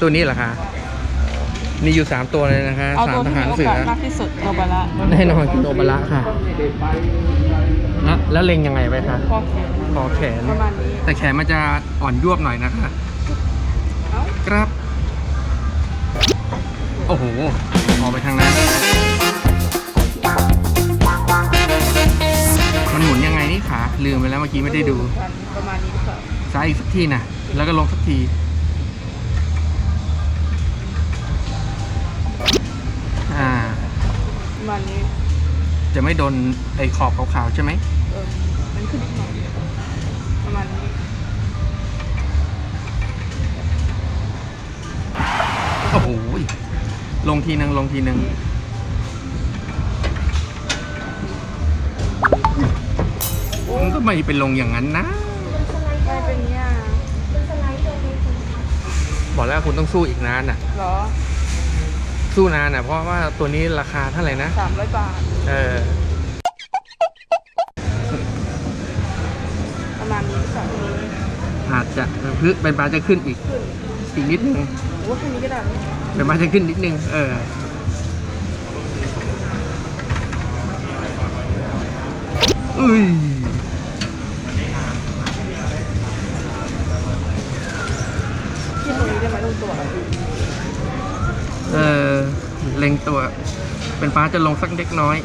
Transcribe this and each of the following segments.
ตัวนี้เหรอคะมีอยู่สามตัวเลยนะคะเอาสาตัมวทที่หารมีโอเสือกาสมากที่สุดโอบาระแน่นอนคือโอบาระค่ะแล้วแล้วเล็งยังไงไปคะพอแขนคอแขน ประมาณนี้แต่แขนมันจะอ่อนยวบหน่อยนะคะ เอ้าครับ โอ้โห ออกไปทางนั้น มันหมุนยังไงนี่ขาลืมไปแล้วเมื่อกี้ไม่ได้ดู ประมาณนี้หรือเปล่าซ้ายอีกสักทีนะ แล้วก็ลงสักที ประมาณนี้จะไม่โดนไอ้ขอบขาวๆใช่ไหมเออมันขึ้นนิดหน่อยประมาณนี้โอ้โหลงทีนึงลงทีนึงมันก็ไม่เป็นลงอย่างนั้นนะไม่เป็นเนี่ยบอกแล้วคุณต้องสู้อีกนานอะ เหรอ สู้นานอะ เพราะว่าตัวนี้ราคาเท่าไหร่นะ สามร้อยบาท เออ ประมาณนี้สามนี้อาจจะพื้นเป็นปลาจะขึ้นอีกขึ้นอีกนิดนึงโอ้แค่นี้ก็ได้เป็นปลาจะขึ้นนิดนึง เออ อุ้ยที่ตรงนี้ได้ไหมตรงตัว เออ เล็งตัว เป็นฟ้าจะลงสักเล็กน้อย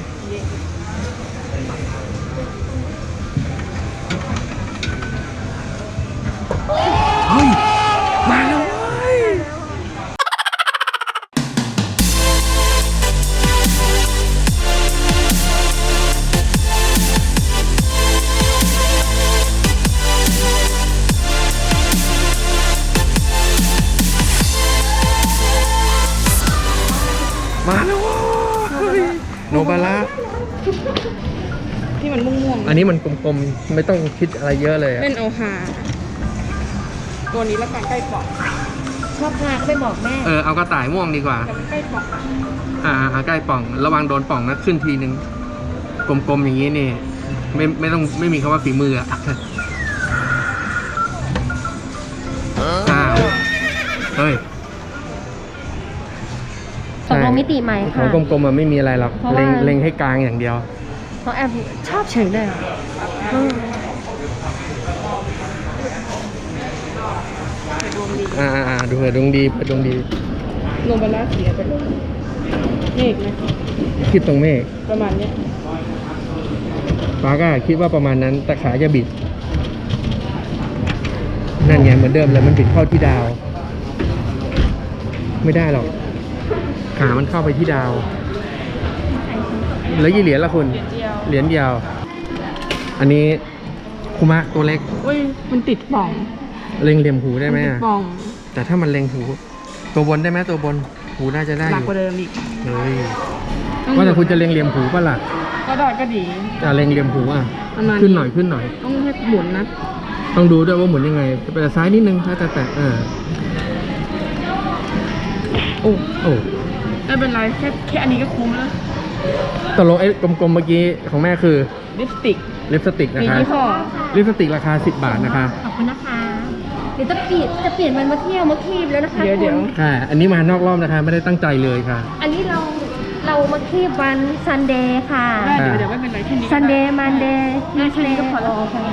มาแล้วเว้ยโนบาระที่มันม่วงอันนี้มันกลมๆ ไม่ต้องคิดอะไรเยอะเลยๆอะเล่นเอาหาตัวนี้ละกันใกล้ปอกชอบพาก็ไปบอกแม่เออเอากระต่ายม่วงดีกว่า แต่มันใกล้ปอกอ่าอ่าใกล้ป่อง ระวังโดนป่องนะขึ้นทีนึง กลมๆอย่างนี้นี่ ไม่ไม่ต้องไม่มีคำว่าฝีมืออะอ้าวเฮ้ย ตกลงมิติใหม่ขอค่ะงกลมๆมันไม่มีอะไรหรอกเพราะว่า เล็งเล็งให้กลางอย่างเดียวเพราะแอบชอบเฉยเลยอะอืมแต่ดวงดีอ่าอ่าอ่าดูเผื่อดวงดีเผื่อดวงดีลงบาลาเสียไปเลยเมฆไหมคิดตรงเมฆประมาณเนี้ยป้าก็คิดว่าประมาณนั้นแต่ขาจะบิด นั่นไงเหมือนเดิมเลยมันบิดเข้าที่ดาว ไม่ได้หรอก ขามันเข้าไปที่ดาว แล้วยี่เหรียญละคุณเหรียญเดียวเหรียญเดียว อันนี้คุมะตัวเล็กอุ้ยมันติดป่อง เล็งเหลี่ยมหูได้ไหมนติอะดป่อง แต่ถ้ามันเล็งหู ตัวบนได้ไหมตัวบน หูน่าจะได้หอนักยู่กว่าเดิมอีกเฮ้ยว่าแต่คุณจะเล็งเหลี่ยมหูป่ะล่ะ ก็ได้ก็ดีจะเล็งเหลี่ยมหูอะประมาณขึ้นหน่อยขึ้นหน่อย ต้องให้หมุนนะ ต้องดูด้วยว่าหมุนยังไงจะไปแต่ซ้ายนิดนึงถ้าแต่แต่เออโอ้โอ้ ไม่เป็นไรแค่แค่อันนี้ก็คุ้มแล้วตกลงไอ้กลมๆเมื่อกี้ของแม่คือลิปสติกลิปสติกนะมีคะยี่ห้อลิปสติกราคา 10 บาทนะคะขอบคุณนะคะ เดี๋ยวจะเปลี่ยนจะเปลี่ยนมันมาเที่ยวมาคีบแล้วนะคะเดี๋ยวเดี๋ยวคุณค่ะ อันนี้มานอกรอบนะคะ ไม่ได้ตั้งใจเลยค่ะ อันนี้เราเรามาคีบวันซันเดย์ค่ะ ได้เดี๋ยวเดี๋ยวไม่เป็นไรแค่นี้ก็ซันเดได้ย์มันเดย์ได้แค่นี้ก็พอแล้ว ค่ะ